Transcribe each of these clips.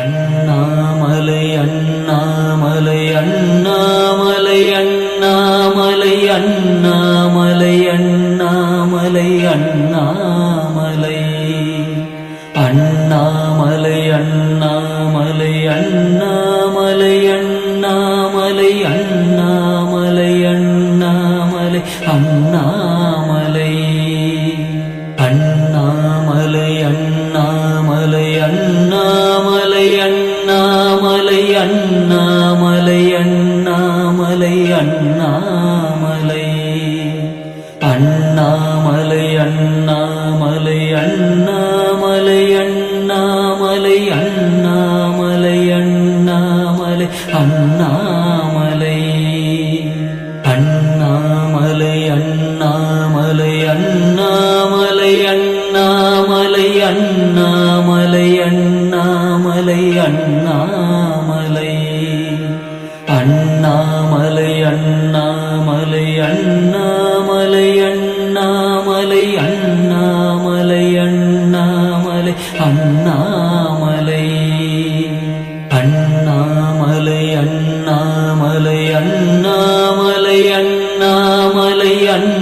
Annamalai Anna جنات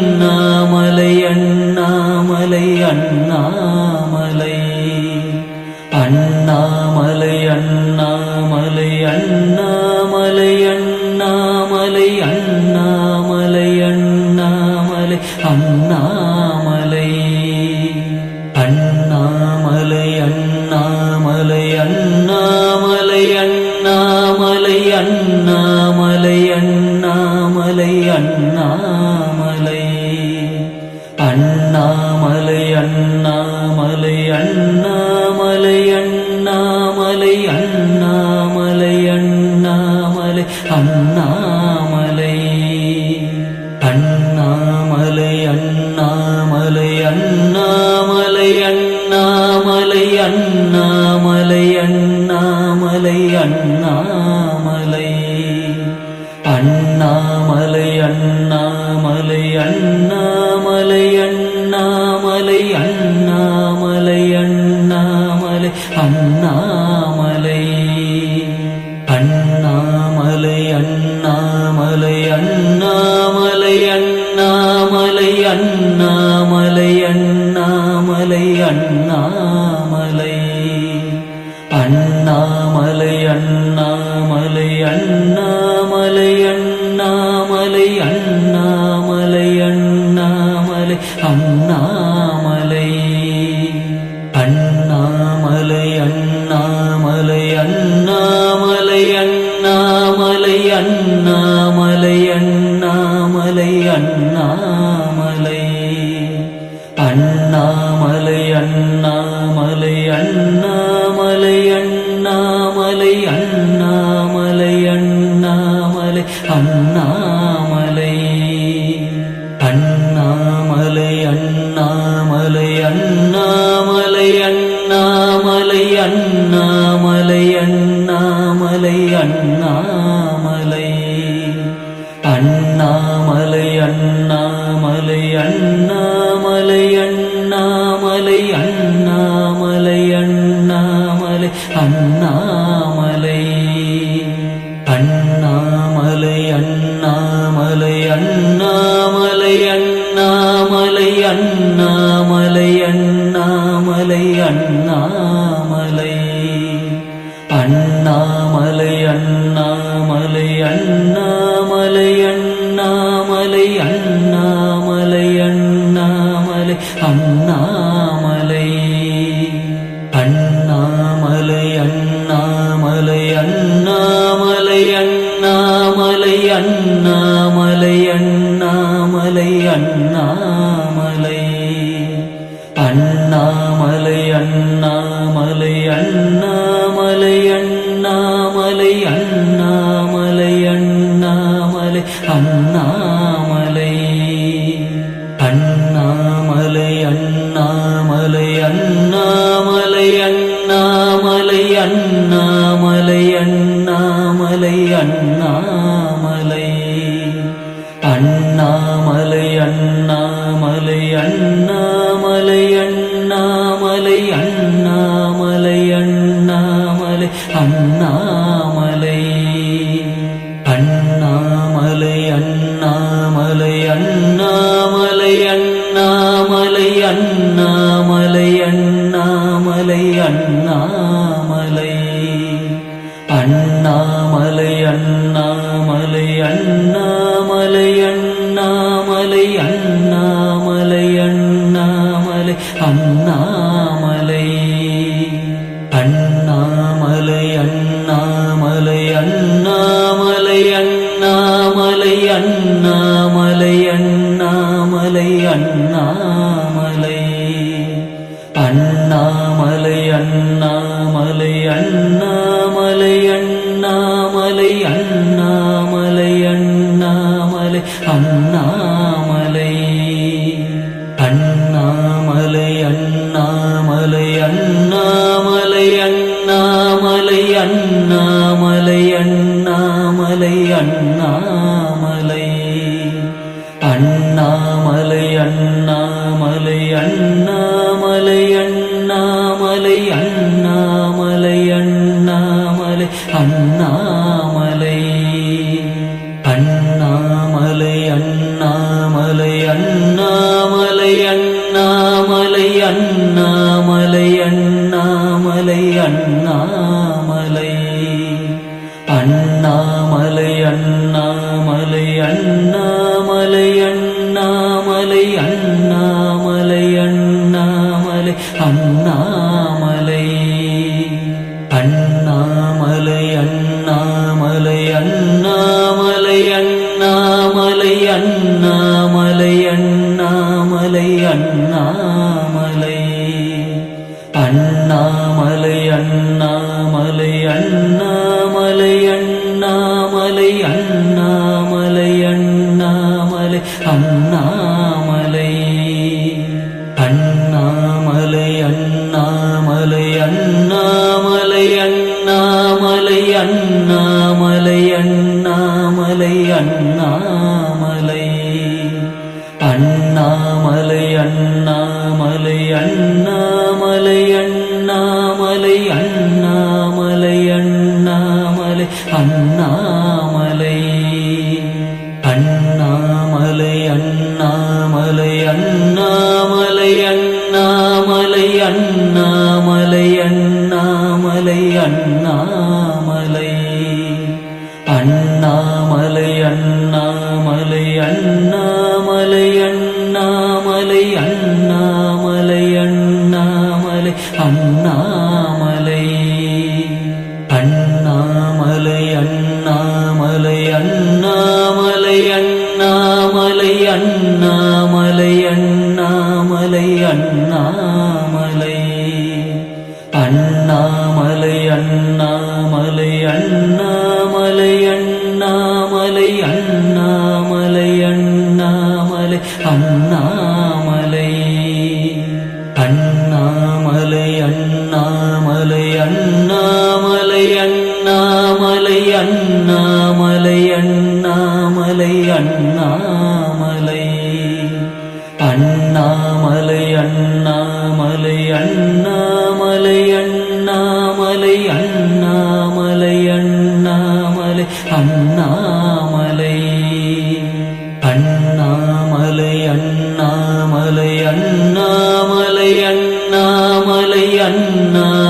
Annamalai Annamalai Annamalai. Annamalai Anna Udayan Anna anh Annamalai Anna. Annamalai Annamalai Annamalai Anna Annamalai. Annamalai Annamalai Anna أن தலையன்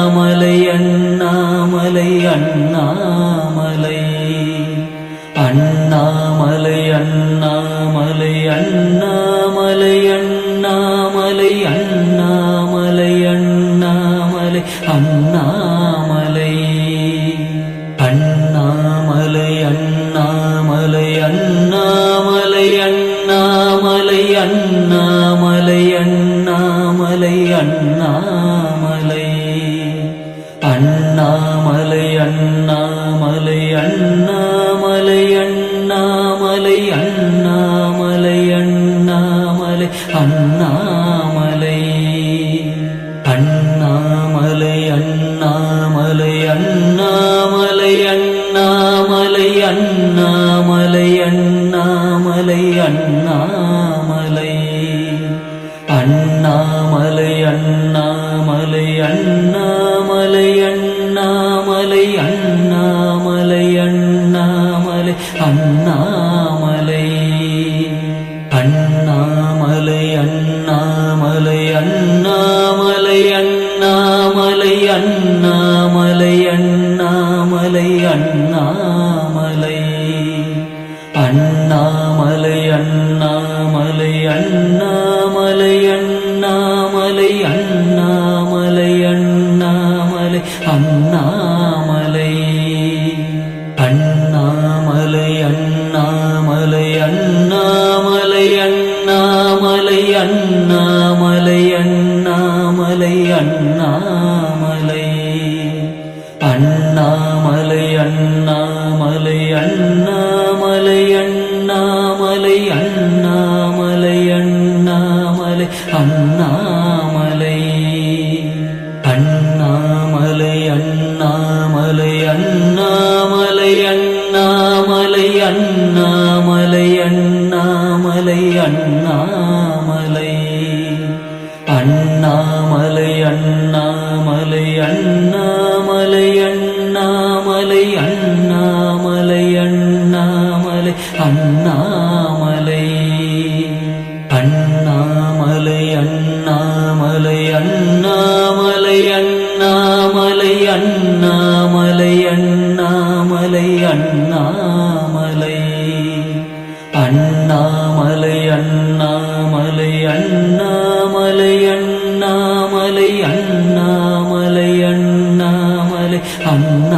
Malaiyan Khanna Hằng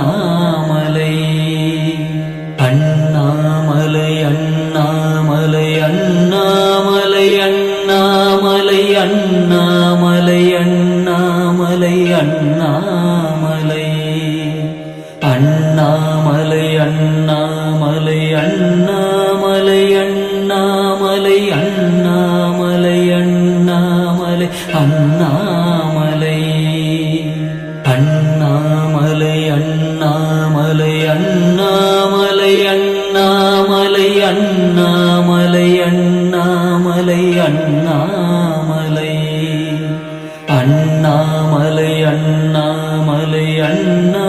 Annamalai Annamalai Anna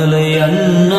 علي الله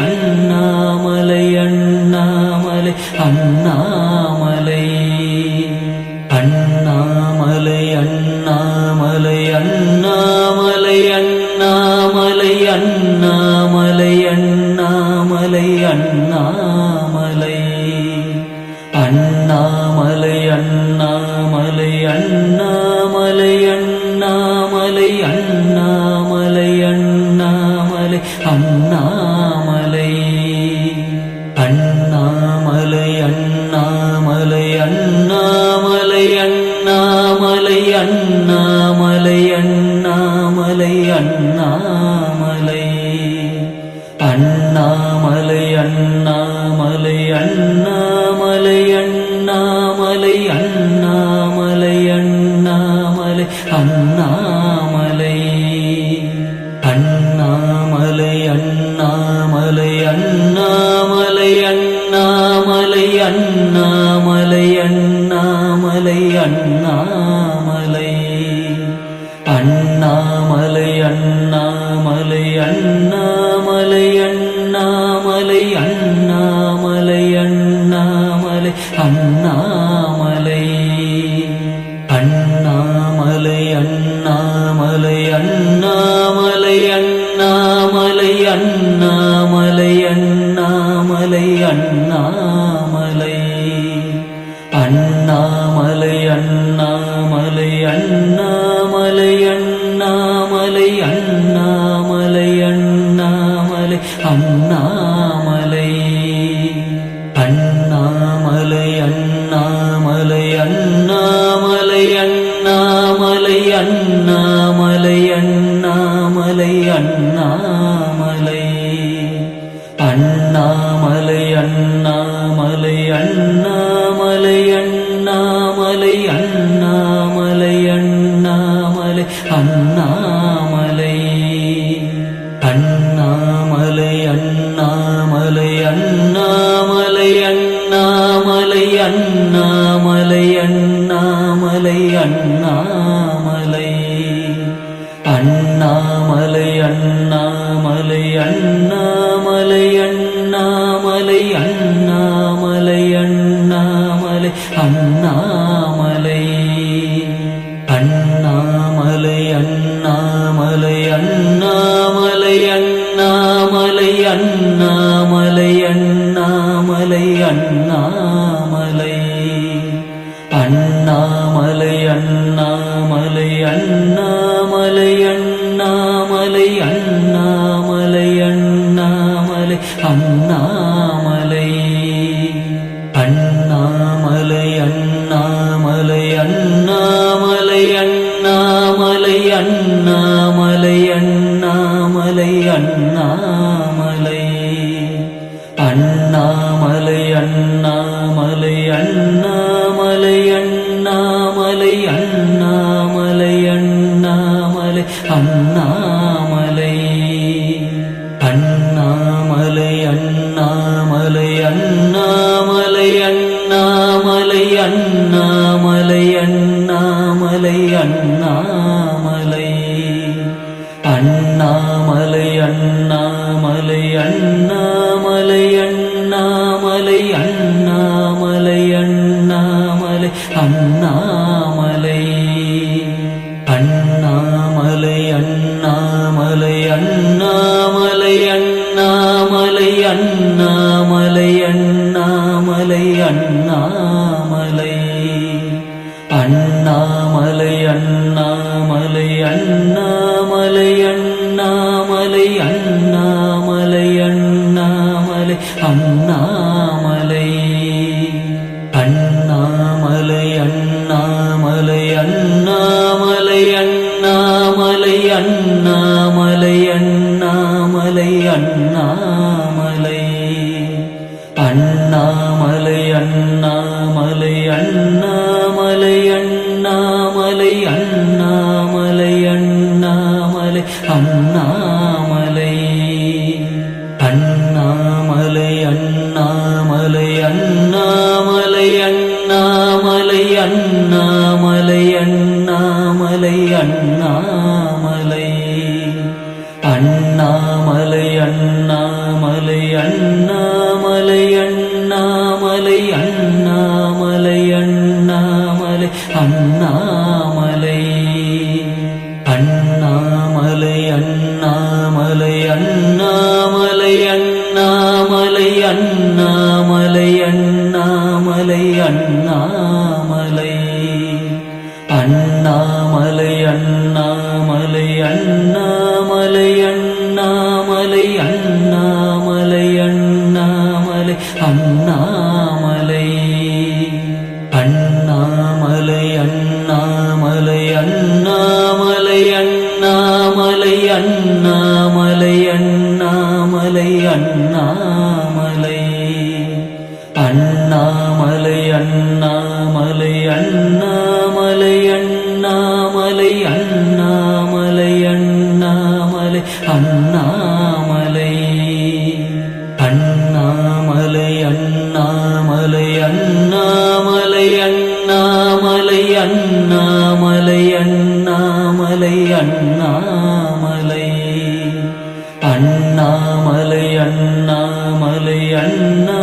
anna Annamalai Annamalai Annamalai Anna Annamalai Annamalai Anna Annamalai Annamalai Anna أن Anna Annamalai Annamalai Anna